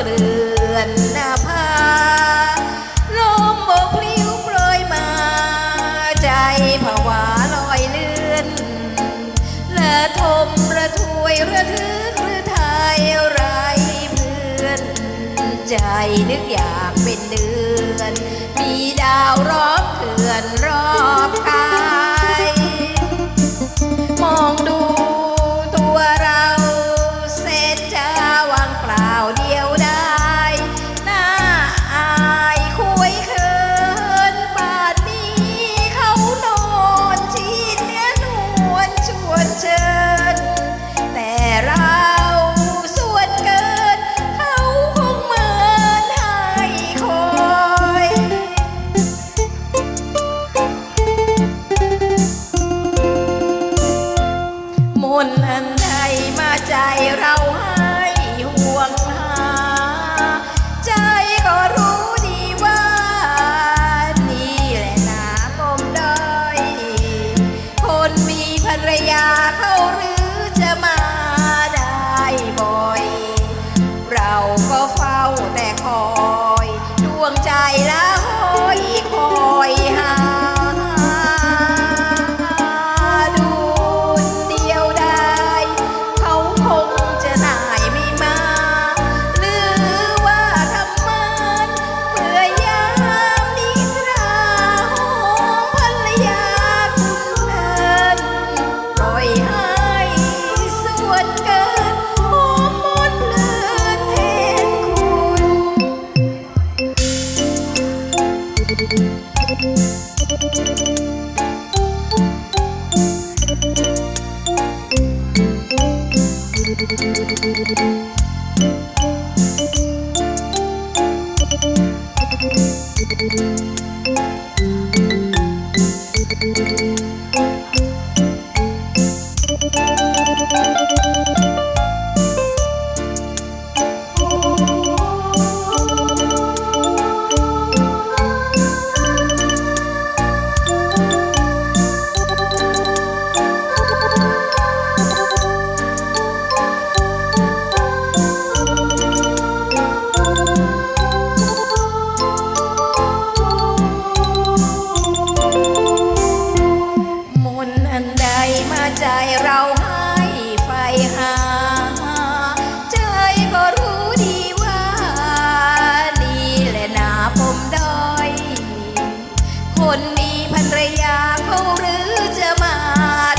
เกลื่อนหน้าผาลมโบกพลิ้วโปรยมา ใจผวาลอยเลื่อนและทมระทวยระทึกหรือไทยไรเพื่อน ใจนึกอยากเป็นเดือน มีดาวร้องเขื่อนรอบกาย นอันใดมาใจเราให้ห่วงหา ใจก็รู้ดีว่า นี่แหละนาปมด้อยคนมีภรรยาเขาหรือจะมาได้บ่อย เราก็เฝ้าแต่คอย ดวงใจละห ม เขาหรือจะมา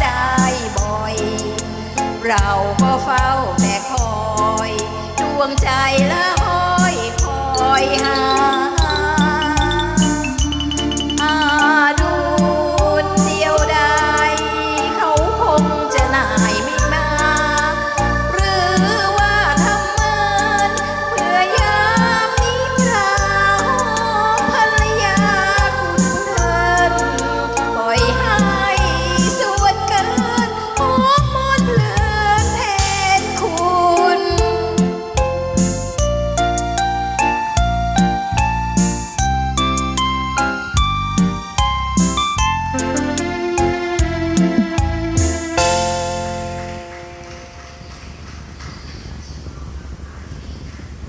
ได้บ่อย เราก็เฝ้าแต่คอย ดวงใจละ